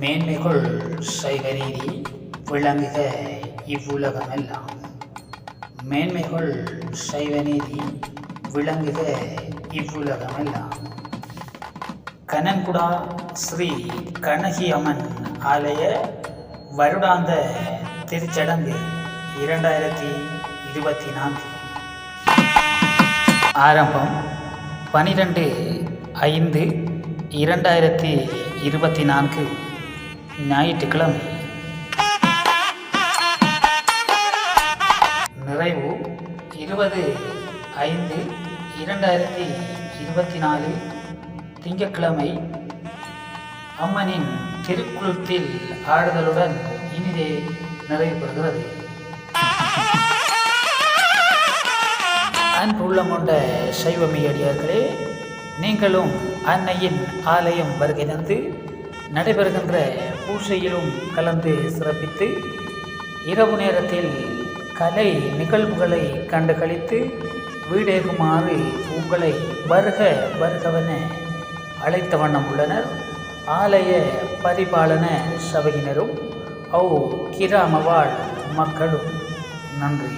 மேன்மைகள் சைவநீதி விளங்குக இவ்வுலகமெல்லாம். மேன்மைகள் சைவநீதி விளங்குக இவ்வுலகமெல்லாம். கனன்குடா ஸ்ரீ கண்ணகி அம்மன் ஆலய வருடாந்த திருச்சடங்கு இரண்டாயிரத்தி இருபத்தி நான்கு ஆரம்பம் பனிரெண்டு ஐந்து இரண்டாயிரத்தி இருபத்தி நான்கு ஞாயிற்றுக்கிழமை. நிறைவு இருபது ஐந்து இரண்டாயிரத்தி இருபத்தி நாலு திங்கட்கிழமை. அம்மனின் திருக்குளத்தில் ஆடுதலுடன் இனிதே நிறைவு பெறுகிறது அன்புள்ளம் கொண்ட சைவமியடியார்களே நீங்களும் அன்னையின் ஆலயம் வருகை தந்து நடைபெறுகின்ற பூசையிலும் கலந்து சிறப்பித்து இரவு நேரத்தில் கலை நிகழ்வுகளை கண்டு கழித்து வீடேகுமாறு உங்களை வருக வருகவென அழைத்த வண்ணம் உள்ளனர். ஆலய பரிபாலன சபையினரும் ஓ கிராமவாழ் மக்களும் நன்றி.